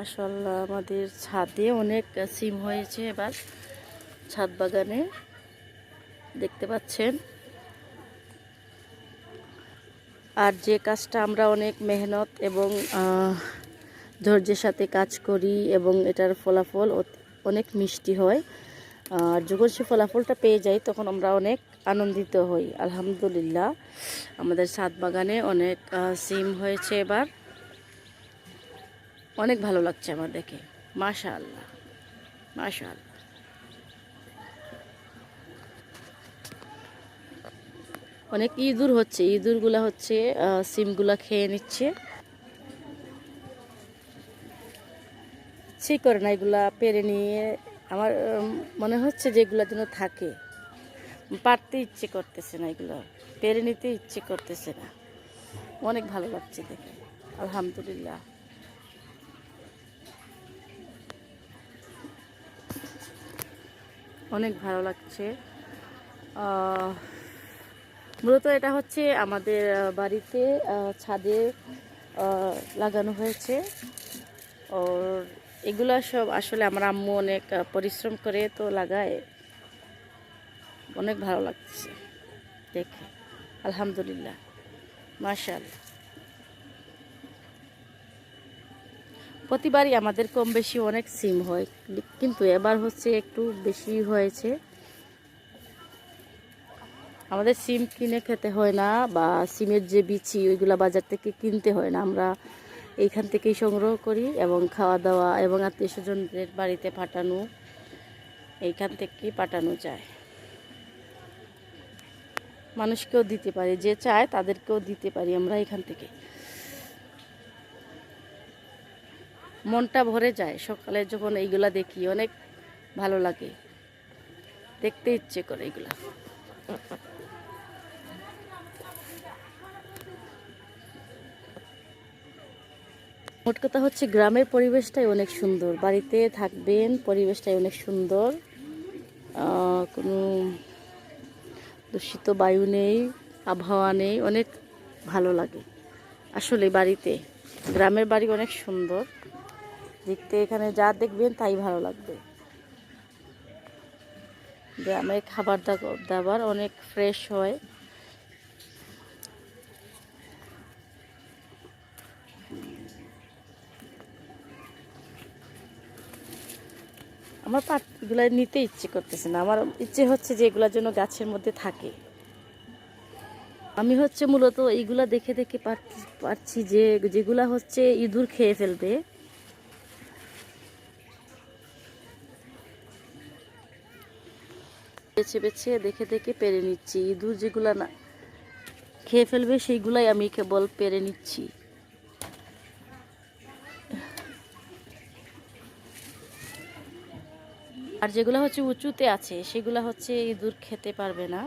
মাশাল্লাহ আমাদের ছাদে অনেক সিম হয়েছে এবার, ছাদ বাগানে। দেখতে পাচ্ছেন? আর যে কাজটা আমরা অনেক মেহনত এবং ধৈর্যের সাথে কাজ করি এবং এটার ফলাফল অনেক মিষ্টি হয়। আর যখন সে ফলাফলটা পেয়ে যাই, তখন আমরা অনেক আনন্দিত হই, আলহামদুলিল্লাহ। আমাদের ছাদ বাগানে অনেক সিম হয়েছে এবার। অনেক ভালো লাগছে আমার দেখে। মাশা আল্লাহ মাশা আল্লাহ অনেক ইঁদুর হচ্ছে। ইঁদুরগুলা হচ্ছে সিমগুলা খেয়ে নিচ্ছে। ঠিক করে না এগুলা পেরে নিয়ে। আমার মনে হচ্ছে যে এগুলা যেন থাকে। পারতে ইচ্ছে করতেছে না এগুলো। পেরে নিতে ইচ্ছে করতেছে না। অনেক ভালো লাগছে দেখে। আলহামদুলিল্লাহ। অনেক ভালো লাগছে। মূলত এটা হচ্ছে আমাদের বাড়িতে ছাদে লাগানো হয়েছে। ওর এগুলা সব আসলে আমার আম্মু অনেক পরিশ্রম করে তো লাগায়। অনেক ভালো লাগছে দেখে। আলহামদুলিল্লাহ। মাশাল প্রতিবারই আমাদের কম বেশি অনেক সিম হয়, কিন্তু এবার হচ্ছে একটু বেশি হয়েছে। আমাদের সিম কিনে খেতে হয় না বা সিমের যে বিচি, ওইগুলা বাজার থেকে কিনতে হয় না। আমরা এইখান থেকেই সংগ্রহ করি এবং খাওয়া দাওয়া এবং আত্মীয় স্বজনদের বাড়িতে পাঠানো, এইখান থেকেই পাঠানো যায়। মানুষকেও দিতে পারি, যে চায় তাদেরকেও দিতে পারি আমরা এখান থেকে। মনটা ভরে যায়। সকালে যখন এইগুলা দেখি, অনেক ভালো লাগে। দেখতে ইচ্ছে করে এগুলা মোট কথা হচ্ছে গ্রামের পরিবেশটাই অনেক সুন্দর। বাড়িতে থাকবেন, পরিবেশটাই অনেক সুন্দর। কোনো দূষিত বায়ু নেই, আবহাওয়া নেই, অনেক ভালো লাগে। আসলে বাড়িতে, গ্রামের বাড়ি অনেক সুন্দর। দেখতে এখানে যা দেখবেন তাই ভালো লাগবে। গ্রামের খাবার দাবার অনেক ফ্রেশ হয়। আমার পাটগুলো নিতে ইচ্ছে করতেছে না। আমার ইচ্ছে হচ্ছে যে এগুলোর জন্য গাছের মধ্যে থাকে। আমি হচ্ছে মূলত এইগুলা দেখে দেখে পারছি যে যেগুলা হচ্ছে ইঁদুর খেয়ে ফেলবে। বেছে বেছে দেখে দেখে পেরে নিচ্ছি। ইঁদুর যেগুলা না খেয়ে ফেলবে, সেইগুলাই আমি কেবল পেরে নিচ্ছি। আর যেগুলো হচ্ছে উঁচুতে আছে, সেগুলো হচ্ছে ইঁদুর খেতে পারবে না।